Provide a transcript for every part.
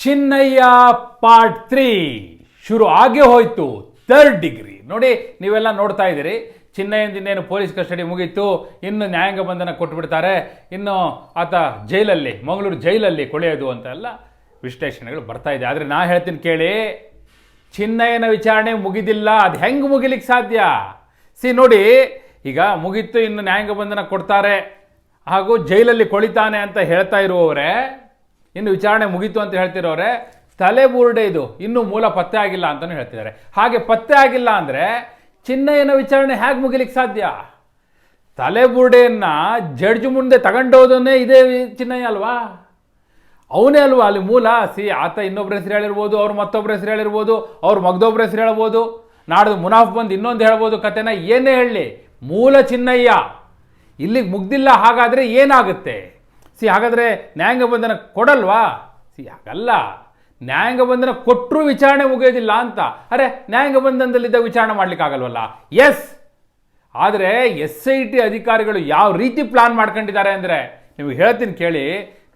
Chinnaiah part three ಶುರು ಆಗೇ ಹೋಯ್ತು ಥರ್ಡ್ ಡಿಗ್ರಿ ನೋಡಿ, ನೀವೆಲ್ಲ ನೋಡ್ತಾ ಇದ್ದೀರಿ ಚಿನ್ನಯ್ಯಂದಿನ್ನೇನು ಪೊಲೀಸ್ ಕಸ್ಟಡಿ ಮುಗೀತು, ಇನ್ನು ನ್ಯಾಯಾಂಗ ಬಂಧನ ಕೊಟ್ಬಿಡ್ತಾರೆ, ಇನ್ನು ಆತ ಜೈಲಲ್ಲಿ, ಮಂಗಳೂರು ಜೈಲಲ್ಲಿ ಕೊಳೆಯೋದು ಅಂತೆಲ್ಲ ವಿಶ್ಲೇಷಣೆಗಳು ಬರ್ತಾ ಇದೆ. ಆದರೆ ನಾ ಹೇಳ್ತೀನಿ ಕೇಳಿ, ಚಿನ್ನಯ್ಯನ ವಿಚಾರಣೆ ಮುಗಿದಿಲ್ಲ, ಅದು ಹೆಂಗೆ ಮುಗಿಲಿಕ್ಕೆ ಸಾಧ್ಯ? ಸಿ, ನೋಡಿ, ಈಗ ಮುಗೀತು, ಇನ್ನು ನ್ಯಾಯಾಂಗ ಬಂಧನ ಕೊಡ್ತಾರೆ, ಹಾಗೂ ಜೈಲಲ್ಲಿ ಕೊಳಿತಾನೆ ಅಂತ ಹೇಳ್ತಾ ಇರುವವರೇ ಇನ್ನು ವಿಚಾರಣೆ ಮುಗೀತು ಅಂತ ಹೇಳ್ತಿರೋರೆ, ತಲೆ ಬೂರ್ಡೆ ಇದು. ಇನ್ನೂ ಮೂಲ ಪತ್ತೆ ಆಗಿಲ್ಲ ಅಂತಲೂ ಹೇಳ್ತಿದ್ದಾರೆ. ಹಾಗೆ ಪತ್ತೆ ಆಗಿಲ್ಲ ಅಂದರೆ ಚಿನ್ನಯ್ಯನ ವಿಚಾರಣೆ ಹೇಗೆ ಮುಗಿಲಿಕ್ಕೆ ಸಾಧ್ಯ? ತಲೆ ಬುರ್ಡೆಯನ್ನು ಜಡ್ಜ್ ಮುಂದೆ ತಗೊಂಡೋದನ್ನೇ ಇದೇ ಚಿನ್ನಯ್ಯ ಅಲ್ವಾ? ಅವನೇ ಅಲ್ವಾ ಅಲ್ಲಿ ಮೂಲ? ಸಿ, ಆತ ಇನ್ನೊಬ್ಬರ ಹೆಸರು ಹೇಳಿರ್ಬೋದು, ಅವ್ರು ಮತ್ತೊಬ್ಬರ ಹೆಸರು ಹೇಳಿರ್ಬೋದು, ಅವ್ರು ಮಗದೊಬ್ಬರ ಹೆಸರು ಹೇಳ್ಬೋದು. ನಾಡ್ದು ಮುನಾಫ್ ಬಂದು ಇನ್ನೊಂದು ಹೇಳ್ಬೋದು ಕತೆನ. ಏನೇ ಹೇಳಲಿ ಮೂಲ ಚಿನ್ನಯ್ಯ. ಇಲ್ಲಿಗೆ ಮುಗ್ದಿಲ್ಲ ಹಾಗಾದರೆ ಏನಾಗುತ್ತೆ? ಸಿ, ಹಾಗಾದರೆ ನ್ಯಾಯಾಂಗ ಬಂಧನ ಕೊಡಲ್ವಾ? ಸಿ, ಹಾಗಲ್ಲ. ನ್ಯಾಯಾಂಗ ಬಂಧನ ಕೊಟ್ಟರೂ ವಿಚಾರಣೆ ಮುಗಿಯೋದಿಲ್ಲ ಅಂತ. ಅರೆ ನ್ಯಾಯಾಂಗ ಬಂಧನದಲ್ಲಿದ್ದ ವಿಚಾರಣೆ ಮಾಡಲಿಕ್ಕಾಗಲ್ವಲ್ಲ? ಎಸ್. ಆದರೆ ಎಸ್ ಐ ಟಿ ಅಧಿಕಾರಿಗಳು ಯಾವ ರೀತಿ ಪ್ಲಾನ್ ಮಾಡ್ಕೊಂಡಿದ್ದಾರೆ ಅಂದರೆ ನೀವು ಹೇಳ್ತೀನಿ ಕೇಳಿ.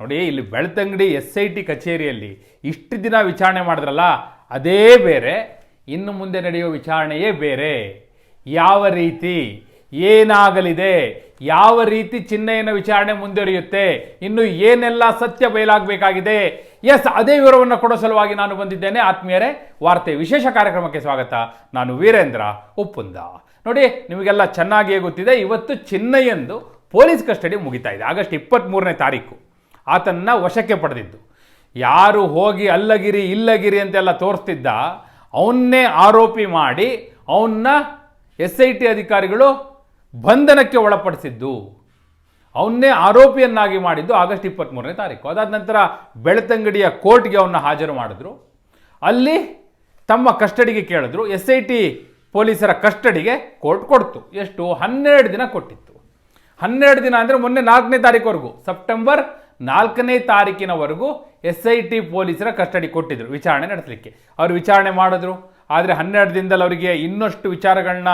ನೋಡಿ, ಇಲ್ಲಿ ಬೆಳ್ತಂಗಡಿ ಎಸ್ ಐ ಟಿ ಕಚೇರಿಯಲ್ಲಿ ಇಷ್ಟು ದಿನ ವಿಚಾರಣೆ ಮಾಡಿದ್ರಲ್ಲ, ಅದೇ ಬೇರೆ. ಇನ್ನು ಮುಂದೆ ನಡೆಯುವ ವಿಚಾರಣೆಯೇ ಬೇರೆ. ಯಾವ ರೀತಿ? ಏನಾಗಲಿದೆ? ಯಾವ ರೀತಿ ಚಿನ್ನಯನ ವಿಚಾರಣೆ ಮುಂದುವರಿಯುತ್ತೆ? ಇನ್ನು ಏನೆಲ್ಲ ಸತ್ಯ ಬಯಲಾಗಬೇಕಾಗಿದೆ? ಎಸ್, ಅದೇ ವಿವರವನ್ನು ಕೊಡೋ ಸಲುವಾಗಿ ನಾನು ಬಂದಿದ್ದೇನೆ. ಆತ್ಮೀಯರೇ, ವಾರ್ತೆ ವಿಶೇಷ ಕಾರ್ಯಕ್ರಮಕ್ಕೆ ಸ್ವಾಗತ. ನಾನು ವೀರೇಂದ್ರ ಉಪ್ಪುಂದ. ನೋಡಿ, ನಿಮಗೆಲ್ಲ ಚೆನ್ನಾಗಿಯೇ ಗೊತ್ತಿದೆ. ಇವತ್ತು ಚಿನ್ನಯ್ಯಂದು ಪೊಲೀಸ್ ಕಸ್ಟಡಿ ಮುಗಿತಾ ಇದೆ. ಆಗಸ್ಟ್ ಇಪ್ಪತ್ತ್ಮೂರನೇ ತಾರೀಕು. ಆತನ್ನ ವಶಕ್ಕೆ ಪಡೆದಿದ್ದು. ಯಾರು ಹೋಗಿ ಅಲ್ಲಗಿರಿ, ಇಲ್ಲಗಿರಿ ಅಂತೆಲ್ಲ ತೋರಿಸ್ತಿದ್ದ, ಅವನ್ನೇ ಆರೋಪಿ ಮಾಡಿ, ಅವನ್ನ ಎಸ್ ಐ ಟಿ ಅಧಿಕಾರಿಗಳು ಬಂಧನಕ್ಕೆ ಒಳಪಡಿಸಿದ್ದು, ಅವನ್ನೇ ಆರೋಪಿಯನ್ನಾಗಿ ಮಾಡಿದ್ದು ಆಗಸ್ಟ್ ಇಪ್ಪತ್ತ್ಮೂರನೇ ತಾರೀಕು. ಅದಾದ ನಂತರ ಬೆಳ್ತಂಗಡಿಯ ಕೋರ್ಟ್ಗೆ ಅವನ್ನ ಹಾಜರು ಮಾಡಿದ್ರು. ಅಲ್ಲಿ ತಮ್ಮ ಕಸ್ಟಡಿಗೆ ಕೇಳಿದ್ರು. ಎಸ್ ಐ ಟಿ ಪೊಲೀಸರ ಕಸ್ಟಡಿಗೆ ಕೋರ್ಟ್ ಕೊಡ್ತು. ಎಷ್ಟು? ಹನ್ನೆರಡು ದಿನ ಕೊಟ್ಟಿತ್ತು. ಹನ್ನೆರಡು ದಿನ ಅಂದರೆ ಮೊನ್ನೆ ನಾಲ್ಕನೇ ತಾರೀಕುವರೆಗೂ. ಸೆಪ್ಟೆಂಬರ್ ನಾಲ್ಕನೇ ತಾರೀಕಿನವರೆಗೂ ಎಸ್ ಐ ಟಿ ಪೊಲೀಸರ ಕಸ್ಟಡಿ ಕೊಟ್ಟಿದ್ರು ವಿಚಾರಣೆ ನಡೆಸಲಿಕ್ಕೆ. ಅವರು ವಿಚಾರಣೆ ಮಾಡಿದ್ರು. ಆದರೆ ಹನ್ನೆರಡು ದಿನದಲ್ಲಿ ಅವರಿಗೆ ಇನ್ನಷ್ಟು ವಿಚಾರಗಳನ್ನ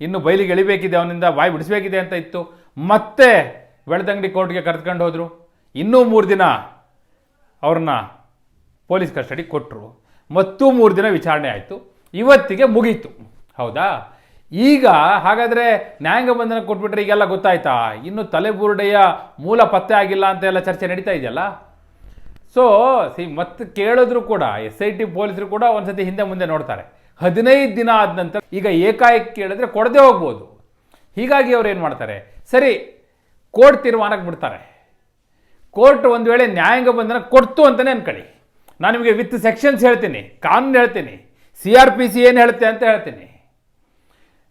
ಇನ್ನು ಬೈಲಿಗೆ ಎಳಿಬೇಕಿದೆ, ಅವನಿಂದ ಬಾಯಿ ಬಿಡಿಸಬೇಕಿದೆ ಅಂತ ಇತ್ತು. ಮತ್ತೆ ಬೆಳ್ತಂಗಡಿ ಕೋರ್ಟ್ಗೆ ಕರೆದುಕೊಂಡು ಹೋದರು. ಇನ್ನೂ ಮೂರು ದಿನ ಅವ್ರನ್ನ ಪೊಲೀಸ್ ಕಸ್ಟಡಿ ಕೊಟ್ಟರು ಮತ್ತೂ ಮೂರು ದಿನ ವಿಚಾರಣೆ ಆಯಿತು. ಇವತ್ತಿಗೆ ಮುಗೀತು. ಹೌದಾ? ಈಗ ಹಾಗಾದರೆ ನ್ಯಾಯಾಂಗ ಬಂಧನ ಕೊಟ್ಬಿಟ್ರೆ ಈಗೆಲ್ಲ ಗೊತ್ತಾಯ್ತಾ? ಇನ್ನು ತಲೆಬುರುಡೆಯ ಮೂಲ ಪತ್ತೆ ಆಗಿಲ್ಲ ಅಂತ ಎಲ್ಲ ಚರ್ಚೆ ನಡೀತಾ ಇದೆಯಲ್ಲ? ಸೊ ಸಿ ಮತ್ತೆ ಕೇಳಿದ್ರು ಕೂಡ ಎಸ್ ಐ ಟಿ ಪೊಲೀಸರು ಕೂಡ ಒಂದ್ಸತಿ ಹಿಂದೆ ಮುಂದೆ ನೋಡ್ತಾರೆ. ಹದಿನೈದು ದಿನ ಆದ ನಂತರ ಈಗ ಏಕಾಏಕಿ ಕೇಳಿದ್ರೆ ಕೊಡದೆ ಹೋಗ್ಬೋದು. ಹೀಗಾಗಿ ಅವ್ರು ಏನು ಮಾಡ್ತಾರೆ? ಸರಿ, ಕೋರ್ಟ್ ತೀರ್ಮಾನಕ್ಕೆ ಬಿಡ್ತಾರೆ. ಕೋರ್ಟ್ ಒಂದು ವೇಳೆ ನ್ಯಾಯಾಂಗ ಬಂಧನ ಕೊಡ್ತು ಅಂತಲೇ ಅನ್ಕೊಳ್ಳಿ. ನಾನು ನಿಮಗೆ ವಿತ್ ಸೆಕ್ಷನ್ಸ್ ಹೇಳ್ತೀನಿ, ಕಾನೂನು ಹೇಳ್ತೀನಿ, ಸಿ ಆರ್ ಪಿ ಸಿ ಏನು ಹೇಳುತ್ತೆ ಅಂತ ಹೇಳ್ತೀನಿ.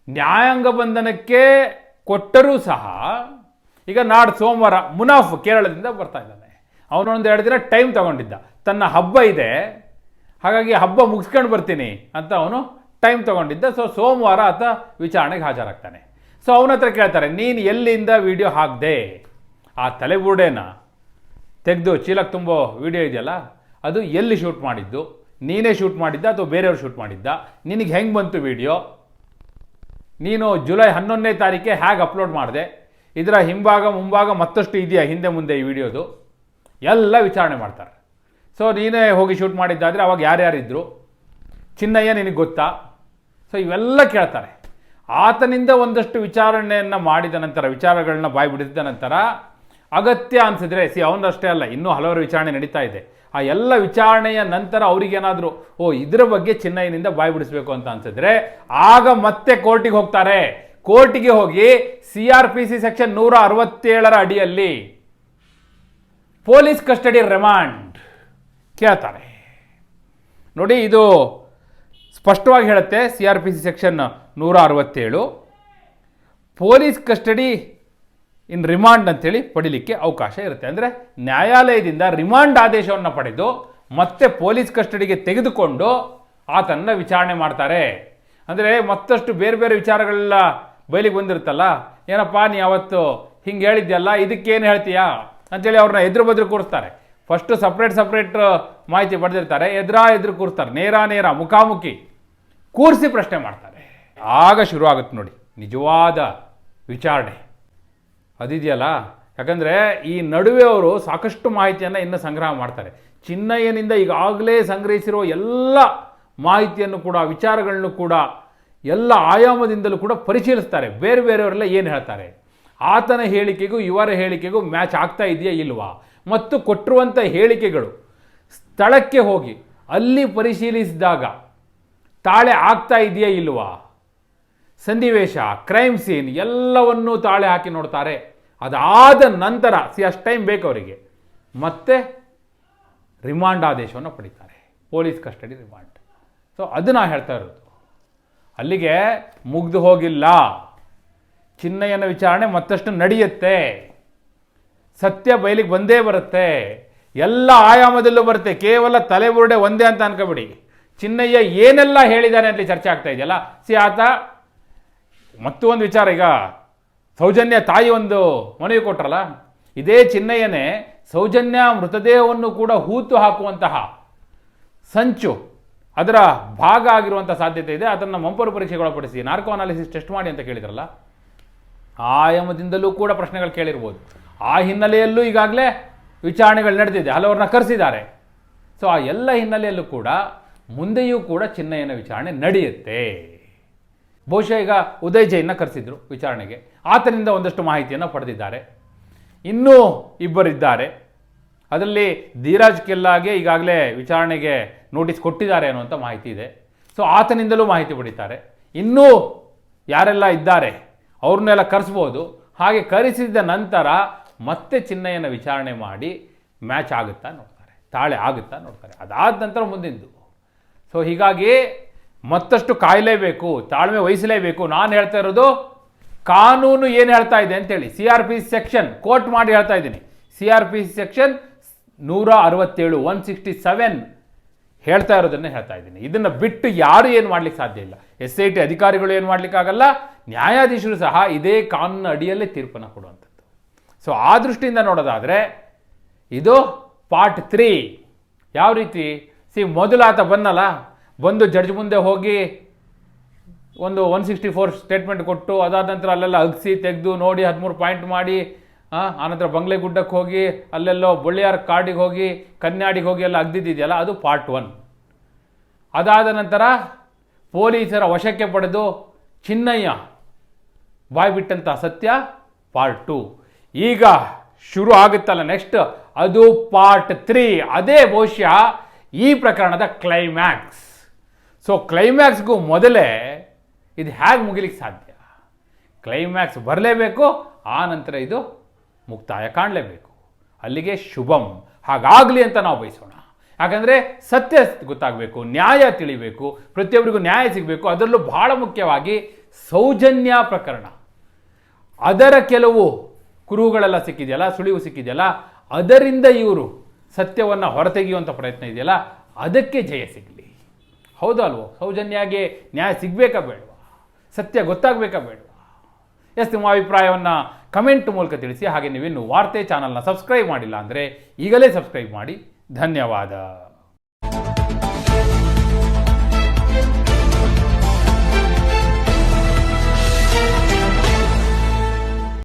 ನ್ಯಾಯಾಂಗ ಬಂಧನಕ್ಕೆ ಕೊಟ್ಟರೂ ಸಹ ಈಗ ನಾಡು ಸೋಮವಾರ ಮುನಾಫ್ ಕೇರಳದಿಂದ ಬರ್ತಾ ಇದ್ದಾನೆ. ಅವನೊಂದು ಎರಡು ದಿನ ಟೈಮ್ ತಗೊಂಡಿದ್ದ. ತನ್ನ ಹಬ್ಬ ಇದೆ. ಹಾಗಾಗಿ ಹಬ್ಬ ಮುಗಿಸ್ಕೊಂಡು ಬರ್ತೀನಿ ಅಂತ ಅವನು ಟೈಮ್ ತಗೊಂಡಿದ್ದ. ಸೊ ಸೋಮವಾರ ಆತ ವಿಚಾರಣೆಗೆ ಹಾಜರಾಗ್ತಾನೆ. ಸೊ ಅವನ ಹತ್ರ ಕೇಳ್ತಾರೆ, ನೀನು ಎಲ್ಲಿಂದ ವಿಡಿಯೋ ಹಾಕ್ದೆ? ಆ ತಲೆಬುರುಡೆನ ತೆಗೆದು, ಚೀಲಕ್ಕೆ ತುಂಬೋ ವಿಡಿಯೋ ಇದೆಯಲ್ಲ, ಅದು ಎಲ್ಲಿ ಶೂಟ್ ಮಾಡಿದ್ದು? ನೀನೇ ಶೂಟ್ ಮಾಡಿದ್ದ ಅಥವಾ ಬೇರೆಯವ್ರು ಶೂಟ್ ಮಾಡಿದ್ದ? ನಿನಗೆ ಹೆಂಗೆ ಬಂತು ವಿಡಿಯೋ ನೀನು ಜುಲೈ ಹನ್ನೊಂದನೇ ತಾರೀಕೆ ಹೇಗೆ ಅಪ್ಲೋಡ್ ಮಾಡಿದೆ? ಇದರ ಹಿಂಭಾಗ ಮುಂಭಾಗ ಮತ್ತಷ್ಟು ಇದೆಯಾ ಹಿಂದೆ ಮುಂದೆ ಈ ವಿಡಿಯೋದು ಎಲ್ಲ ವಿಚಾರಣೆ ಮಾಡ್ತಾರೆ. ಸೊ ನೀನೇ ಹೋಗಿ ಶೂಟ್ ಮಾಡಿದ್ದಾದರೆ ಅವಾಗ ಯಾರ್ಯಾರಿದ್ರು? ಚಿನ್ನಯ್ಯ ನಿನಗೆ ಗೊತ್ತಾ? ಸೊ ಇವೆಲ್ಲ ಕೇಳ್ತಾರೆ. ಆತನಿಂದ ಒಂದಷ್ಟು ವಿಚಾರಣೆಯನ್ನು ಮಾಡಿದ ನಂತರ ವಿಚಾರಗಳನ್ನ ಬಾಯಿ ಬಿಡಿಸಿದ ನಂತರ ಅಗತ್ಯ ಅನಿಸಿದ್ರೆ ಸಿ ಅವನಷ್ಟೇ ಅಲ್ಲ, ಇನ್ನೂ ಹಲವಾರು ವಿಚಾರಣೆ ನಡೀತಾ ಇದೆ. ಆ ಎಲ್ಲ ವಿಚಾರಣೆಯ ನಂತರ ಅವರಿಗೇನಾದರೂ, ಓ, ಇದರ ಬಗ್ಗೆ ಚಿನ್ನಯ್ಯನಿಂದ ಬಾಯಿ ಬಿಡಿಸ್ಬೇಕು ಅಂತ ಅನ್ಸಿದ್ರೆ, ಆಗ ಮತ್ತೆ ಕೋರ್ಟಿಗೆ ಹೋಗ್ತಾರೆ. ಕೋರ್ಟಿಗೆ ಹೋಗಿ C R P C section ನೂರ ಅರವತ್ತೇಳರ ಅಡಿಯಲ್ಲಿ ಪೊಲೀಸ್ ಕಸ್ಟಡಿ ರಿಮಾಂಡ್. ಕೇಳ್ತಾರೆ ನೋಡಿ, ಇದು ಸ್ಪಷ್ಟವಾಗಿ ಹೇಳುತ್ತೆ C R P C section ನೂರ ಅರವತ್ತೇಳು ಪೊಲೀಸ್ ಕಸ್ಟಡಿ ಇನ್ ರಿಮಾಂಡ್ ಅಂತೇಳಿ ಪಡಿಲಿಕ್ಕೆ ಅವಕಾಶ ಇರುತ್ತೆ. ಅಂದರೆ ನ್ಯಾಯಾಲಯದಿಂದ ರಿಮಾಂಡ್ ಆದೇಶವನ್ನು ಪಡೆದು ಮತ್ತೆ ಪೊಲೀಸ್ ಕಸ್ಟಡಿಗೆ ತೆಗೆದುಕೊಂಡು ಆತನ್ನು ವಿಚಾರಣೆ ಮಾಡ್ತಾರೆ. ಅಂದರೆ ಮತ್ತಷ್ಟು ಬೇರೆ ಬೇರೆ ವಿಚಾರಗಳೆಲ್ಲ ಬಯಲಿಗೆ ಬಂದಿರುತ್ತಲ್ಲ, ಏನಪ್ಪ ನೀ ಅವತ್ತು ಹಿಂಗೆ ಹೇಳಿದ್ಯಲ್ಲ, ಇದಕ್ಕೇನು ಹೇಳ್ತೀಯಾ ಅಂತೇಳಿ ಅವ್ರನ್ನ ಎದುರು ಬದ್ರು ಕೂರಿಸ್ತಾರೆ. ಫಸ್ಟು ಸಪ್ರೇಟ್ ಸಪ್ರೇಟ್ ಮಾಹಿತಿ ಪಡೆದಿರ್ತಾರೆ. ಎದುರಾ ಎದುರು ಕೂರಿಸ್ತಾರೆ. ನೇರ ನೇರ, ಮುಖಾಮುಖಿ ಕೂರಿಸಿ ಪ್ರಶ್ನೆ ಮಾಡ್ತಾರೆ. ಆಗ ಶುರು ಆಗುತ್ತೆ ನೋಡಿ, ನಿಜವಾದ ವಿಚಾರಣೆ. ಅದಿದೆಯಲ್ಲ? ಯಾಕಂದರೆ ಈ ನಡುವೆ ಅವರು ಸಾಕಷ್ಟು ಮಾಹಿತಿಯನ್ನು ಇನ್ನು ಸಂಗ್ರಹ ಮಾಡ್ತಾರೆ. ಚಿನ್ನಯ್ಯನಿಂದ ಈಗಾಗಲೇ ಸಂಗ್ರಹಿಸಿರುವ ಎಲ್ಲ ಮಾಹಿತಿಯನ್ನು ಕೂಡ ವಿಚಾರಗಳನ್ನು ಕೂಡ, ಎಲ್ಲ ಆಯಾಮದಿಂದಲೂ ಕೂಡ ಪರಿಶೀಲಿಸ್ತಾರೆ. ಬೇರೆ ಬೇರೆಯವರೆಲ್ಲ ಏನು ಹೇಳ್ತಾರೆ? ಆತನ ಹೇಳಿಕೆಗೂ ಇವರ ಹೇಳಿಕೆಗೂ ಮ್ಯಾಚ್ ಆಗ್ತಾ ಇದೆಯಾ ಇಲ್ವಾ? ಮತ್ತು ಕೊಟ್ಟಿರುವಂಥ ಹೇಳಿಕೆಗಳು. ಸ್ಥಳಕ್ಕೆ ಹೋಗಿ, ಅಲ್ಲಿ ಪರಿಶೀಲಿಸಿದಾಗ, ತಾಳೆ ಆಗ್ತಾ ಇದೆಯಾ ಇಲ್ವಾ? ಸನ್ನಿವೇಶ ಕ್ರೈಮ್ ಸೀನ್ ಎಲ್ಲವನ್ನೂ ತಾಳೆ ಹಾಕಿ ನೋಡ್ತಾರೆ. ಅದಾದ ನಂತರ ಸಿ ಅಷ್ಟು ಟೈಮ್ ಬೇಕು ಅವರಿಗೆ. ಮತ್ತೆ ರಿಮಾಂಡ್ ಆದೇಶವನ್ನು ಪಡಿತಾರೆ. ಪೊಲೀಸ್ ಕಸ್ಟಡಿ ರಿಮಾಂಡ್ ಸೊ ಅದು ನಾ ಹೇಳ್ತಾ ಇರೋದು. ಅಲ್ಲಿಗೆ ಮುಗ್ದು ಹೋಗಿಲ್ಲ. ಚಿನ್ನಯ್ಯನ ವಿಚಾರಣೆ ಮತ್ತಷ್ಟು ನಡೆಯುತ್ತೆ. ಸತ್ಯ ಬಯಲಿಗೆ ಬಂದೇ ಬರುತ್ತೆ. ಎಲ್ಲ ಆಯಾಮದಲ್ಲೂ ಬರುತ್ತೆ. ಕೇವಲ ತಲೆ ಬುರುಡೆ ಒಂದೇ ಅಂತ ಅನ್ಕೋಬಿಡಿ. ಚಿನ್ನಯ್ಯ ಏನೆಲ್ಲ ಹೇಳಿದ್ದಾನೆ ಅಂತ ಚರ್ಚೆ ಆಗ್ತಾ ಇದೆಯಲ್ಲ? ಸಿ, ಆತ ಮತ್ತೊಂದು ವಿಚಾರ ಈಗ. ಸೌಜನ್ಯ ತಾಯಿ ಒಂದು ಮನವಿ ಕೊಟ್ರಲ್ಲ? ಇದೇ ಚಿನ್ನಯ್ಯನೇ ಸೌಜನ್ಯ ಮೃತದೇಹವನ್ನು ಕೂಡ ಹೂತು ಹಾಕುವಂತಹ ಸಂಚು ಅದರ ಭಾಗ ಆಗಿರುವಂಥ ಸಾಧ್ಯತೆ ಇದೆ. ಅದನ್ನು ಮಂಪರು ಪರೀಕ್ಷೆಗೆ ಒಳಪಡಿಸಿ ನಾರ್ಕೋ ಅನಾಲಿಸಿಸ್ ಟೆಸ್ಟ್ ಮಾಡಿ ಅಂತ ಕೇಳಿದ್ರಲ್ಲ? ಆಯಾಮದಿಂದಲೂ ಕೂಡ ಪ್ರಶ್ನೆಗಳು ಕೇಳಿರ್ಬೋದು. ಆ ಹಿನ್ನೆಲೆಯಲ್ಲೂ ಈಗಾಗಲೇ ವಿಚಾರಣೆಗಳು ನಡೆದಿದೆ. ಹಲವರನ್ನ ಕರೆಸಿದ್ದಾರೆ. ಸೊ ಆ ಎಲ್ಲ ಹಿನ್ನೆಲೆಯಲ್ಲೂ ಕೂಡ ಮುಂದೆಯೂ ಕೂಡ ಚಿನ್ನಯ್ಯನ ವಿಚಾರಣೆ ನಡೆಯುತ್ತೆ. ಬಹುಶಃ ಈಗ ಉದಯ್ ಜೈನ್ನ ಕರೆಸಿದ್ರು ವಿಚಾರಣೆಗೆ. ಆತನಿಂದ ಒಂದಷ್ಟು ಮಾಹಿತಿಯನ್ನು ಪಡೆದಿದ್ದಾರೆ. ಇನ್ನೂ ಇಬ್ಬರಿದ್ದಾರೆ. ಅದರಲ್ಲಿ ಧೀರಾಜ್ ಕೆಲ್ಲಾಗೆ ಈಗಾಗಲೇ ವಿಚಾರಣೆಗೆ ನೋಟಿಸ್ ಕೊಟ್ಟಿದ್ದಾರೆ ಅನ್ನುವಂಥ ಮಾಹಿತಿ ಇದೆ. ಸೊ ಆತನಿಂದಲೂ ಮಾಹಿತಿ ಪಡಿತಾರೆ ಇನ್ನೂ ಯಾರೆಲ್ಲ ಇದ್ದಾರೆ, ಅವ್ರನ್ನೆಲ್ಲ ಕರೆಸ್ಬೋದು. ಹಾಗೆ ಕರೆಸಿದ ನಂತರ ಮತ್ತೆ ಚಿನ್ನಯನ ವಿಚಾರಣೆ ಮಾಡಿ ಮ್ಯಾಚ್ ಆಗುತ್ತಾ ನೋಡ್ತಾರೆ, ತಾಳೆ ಆಗುತ್ತಾ ನೋಡ್ತಾರೆ. ಅದಾದ ನಂತರ ಮುಂದಿಂದು. ಸೊ ಹೀಗಾಗಿ ಮತ್ತಷ್ಟು ಕಾಯಲೇಬೇಕು, ತಾಳ್ಮೆ ವಹಿಸಲೇಬೇಕು. ನಾನು ಹೇಳ್ತಾ ಇರೋದು, ಕಾನೂನು ಏನು ಹೇಳ್ತಾ ಇದೆ ಅಂತೇಳಿ C R P section court ಮಾಡಿ ಹೇಳ್ತಾ ಇದ್ದೀನಿ. ಸಿ ಆರ್ ಪಿ ಸೆಕ್ಷನ್ ನೂರ ಅರವತ್ತೇಳು ಒನ್ ಸಿಕ್ಸ್ಟಿ ಸೆವೆನ್ ಹೇಳ್ತಾ ಇರೋದನ್ನು ಹೇಳ್ತಾ ಇದ್ದೀನಿ. ಇದನ್ನು ಬಿಟ್ಟು ಯಾರು ಏನು ಮಾಡ್ಲಿಕ್ಕೆ ಸಾಧ್ಯ ಇಲ್ಲ. ಎಸ್ ಐ ಟಿ ಅಧಿಕಾರಿಗಳು ಏನು ಮಾಡಲಿಕ್ಕಾಗಲ್ಲ, ನ್ಯಾಯಾಧೀಶರು ಸಹ ಇದೇ ಕಾನೂನು ಅಡಿಯಲ್ಲೇ ತೀರ್ಪನ್ನು ಕೊಡುವಂಥದ್ದು. ಸೊ ಆ ದೃಷ್ಟಿಯಿಂದ ನೋಡೋದಾದರೆ, ಇದು ಪಾರ್ಟ್ ತ್ರೀ ಯಾವ ರೀತಿ? ಸಿ ಮೊದಲು ಆತ ಬಂದಲ್ಲ, ಬಂದು ಜಡ್ಜ್ ಮುಂದೆ ಹೋಗಿ ಒಂದು ಒನ್ ಸಿಕ್ಸ್ಟಿ ಫೋರ್ ಸ್ಟೇಟ್ಮೆಂಟ್ ಕೊಟ್ಟು, ಅದಾದ ನಂತರ ಅಲ್ಲೆಲ್ಲ ಅಗಸಿ, ತೆಗೆದು, ನೋಡಿ, ಹದಿಮೂರು ಪಾಯಿಂಟ್ ಮಾಡಿ ಆನಂತರ ಬಂಗ್ಲೆ ಗುಡ್ಡಕ್ಕೆ ಹೋಗಿ, ಅಲ್ಲೆಲ್ಲೋ ಬೊಳ್ಳಿಯಾರ್ ಕಾಡಿಗೆ ಹೋಗಿ, ಕನ್ಯಾಡಿಗೆ ಹೋಗಿ ಎಲ್ಲ ಅಗ್ದಿದ್ದಿದೆಯಲ್ಲ, ಅದು ಪಾರ್ಟ್ ಒನ್ ಅದಾದ ನಂತರ ಪೊಲೀಸರ ವಶಕ್ಕೆ ಪಡೆದು ಚಿನ್ನಯ್ಯ ಬಾಯ್ಬಿಟ್ಟಂಥ ಸತ್ಯ ಪಾರ್ಟ್ ಟು ಈಗ ಶುರು ಆಗುತ್ತಲ್ಲ ನೆಕ್ಸ್ಟ್ ಅದು ಪಾರ್ಟ್ ತ್ರೀ ಅದೇ ಬಹುಶಃ ಈ ಪ್ರಕರಣದ ಕ್ಲೈಮ್ಯಾಕ್ಸ್ ಸೊ ಕ್ಲೈಮ್ಯಾಕ್ಸ್ಗೂ ಮೊದಲೇ ಇದು ಹೇಗೆ ಮುಗಿಲಿಕ್ಕೆ ಸಾಧ್ಯ? ಕ್ಲೈಮ್ಯಾಕ್ಸ್ ಬರಲೇಬೇಕು, ಆ ನಂತರ ಇದು ಮುಕ್ತಾಯ ಕಾಣಲೇಬೇಕು. ಅಲ್ಲಿಗೆ ಶುಭಂ. ಹಾಗಾಗಲಿ ಅಂತ ನಾವು ಬಯಸೋಣ. ಯಾಕಂದರೆ ಸತ್ಯ ಗೊತ್ತಾಗಬೇಕು, ನ್ಯಾಯ ತಿಳಿಬೇಕು, ಪ್ರತಿಯೊಬ್ಬರಿಗೂ ನ್ಯಾಯ ಸಿಗಬೇಕು. ಅದರಲ್ಲೂ ಬಹಳ ಮುಖ್ಯವಾಗಿ ಸೌಜನ್ಯ ಪ್ರಕರಣ. ಅದರ ಕೆಲವು ಕುರುಹುಗಳೆಲ್ಲ ಸಿಕ್ಕಿದೆಯಲ್ಲ, ಸುಳಿವು ಸಿಕ್ಕಿದೆಯಲ್ಲ, ಅದರಿಂದ ಇವರು ಸತ್ಯವನ್ನು ಹೊರತೆಗೆಯುವಂಥ ಪ್ರಯತ್ನ ಇದೆಯಲ್ಲ, ಅದಕ್ಕೆ ಜಯ ಸಿಗಲಿ. ಹೌದಲ್ವೋ? ಸೌಜನ್ಯಾಗೆ ನ್ಯಾಯ ಸಿಗಬೇಕಾ ಬೇಡವಾ? ಸತ್ಯ ಗೊತ್ತಾಗಬೇಕಾ ಬೇಡವಾ? ಎಸ್ ನಿಮ್ಮ ಅಭಿಪ್ರಾಯವನ್ನು ಕಮೆಂಟ್ ಮೂಲಕ ತಿಳಿಸಿ, ಹಾಗೆ ನೀವಿನ್ನು ವಾರ್ತೆ ಚಾನಲ್ನ ಸಬ್ಸ್ಕ್ರೈಬ್ ಮಾಡಿಲ್ಲ ಅಂದರೆ ಈಗಲೇ ಸಬ್ಸ್ಕ್ರೈಬ್ ಮಾಡಿ. ಧನ್ಯವಾದ.